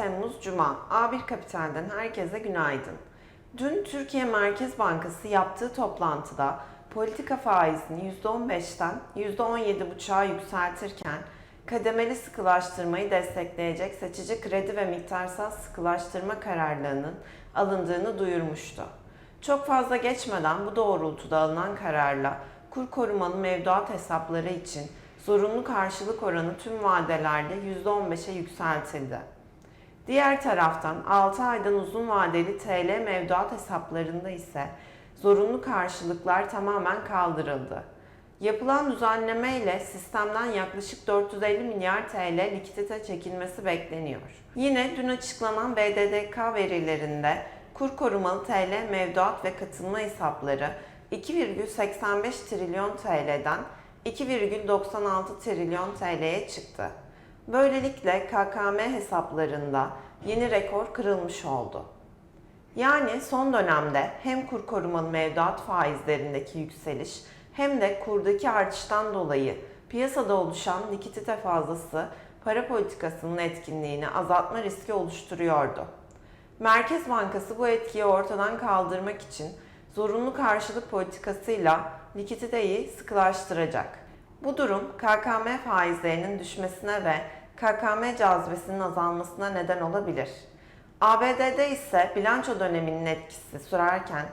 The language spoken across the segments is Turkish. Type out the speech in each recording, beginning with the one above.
21 Temmuz Cuma. A1 Kapital'den herkese günaydın. Dün Türkiye Merkez Bankası yaptığı toplantıda politika faizini %15'ten %17,5'a yükseltirken kademeli sıkılaştırmayı destekleyecek seçici kredi ve miktarsal sıkılaştırma kararlarının alındığını duyurmuştu. Çok fazla geçmeden bu doğrultuda alınan kararla kur korumalı mevduat hesapları için zorunlu karşılık oranı tüm vadelerde %15'e yükseltildi. Diğer taraftan 6 aydan uzun vadeli TL mevduat hesaplarında ise zorunlu karşılıklar tamamen kaldırıldı. Yapılan düzenleme ile sistemden yaklaşık 450 milyar TL likidite çekilmesi bekleniyor. Yine dün açıklanan BDDK verilerinde kur korumalı TL mevduat ve katılma hesapları 2,85 trilyon TL'den 2,96 trilyon TL'ye çıktı. Böylelikle KKM hesaplarında yeni rekor kırılmış oldu. Yani son dönemde hem kur korumalı mevduat faizlerindeki yükseliş hem de kurdaki artıştan dolayı piyasada oluşan likidite fazlası para politikasının etkinliğini azaltma riski oluşturuyordu. Merkez Bankası bu etkiyi ortadan kaldırmak için zorunlu karşılık politikasıyla likiditeyi sıkılaştıracak. Bu durum KKM faizlerinin düşmesine ve KKM cazibesinin azalmasına neden olabilir. ABD'de ise bilanço döneminin etkisi sürerken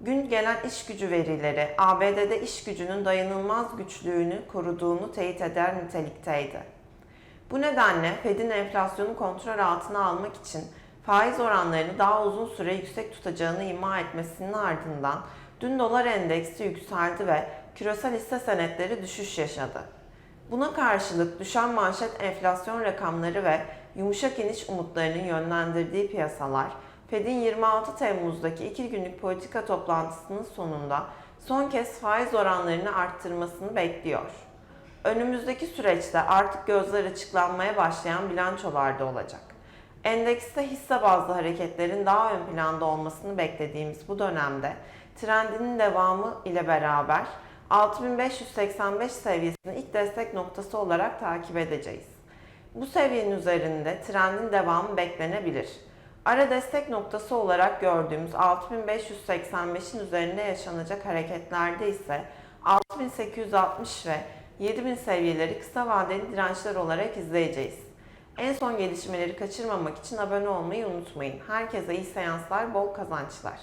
gün gelen iş gücü verileri ABD'de iş gücünün dayanılmaz güçlüğünü koruduğunu teyit eder nitelikteydi. Bu nedenle Fed'in enflasyonu kontrol altına almak için faiz oranlarını daha uzun süre yüksek tutacağını ima etmesinin ardından dün dolar endeksi yükseldi ve küresel hisse senetleri düşüş yaşadı. Buna karşılık düşen manşet enflasyon rakamları ve yumuşak iniş umutlarının yönlendirdiği piyasalar, Fed'in 26 Temmuz'daki iki günlük politika toplantısının sonunda son kez faiz oranlarını arttırmasını bekliyor. Önümüzdeki süreçte artık gözler açıklanmaya başlayan bilançolarda olacak. Endekste hisse bazlı hareketlerin daha ön planda olmasını beklediğimiz bu dönemde trendinin devamı ile beraber 6585 seviyesini ilk destek noktası olarak takip edeceğiz. Bu seviyenin üzerinde trendin devamı beklenebilir. Ara destek noktası olarak gördüğümüz 6585'in üzerinde yaşanacak hareketlerde ise 6860 ve 7000 seviyeleri kısa vadeli dirençler olarak izleyeceğiz. En son gelişmeleri kaçırmamak için abone olmayı unutmayın. Herkese iyi seanslar, bol kazançlar.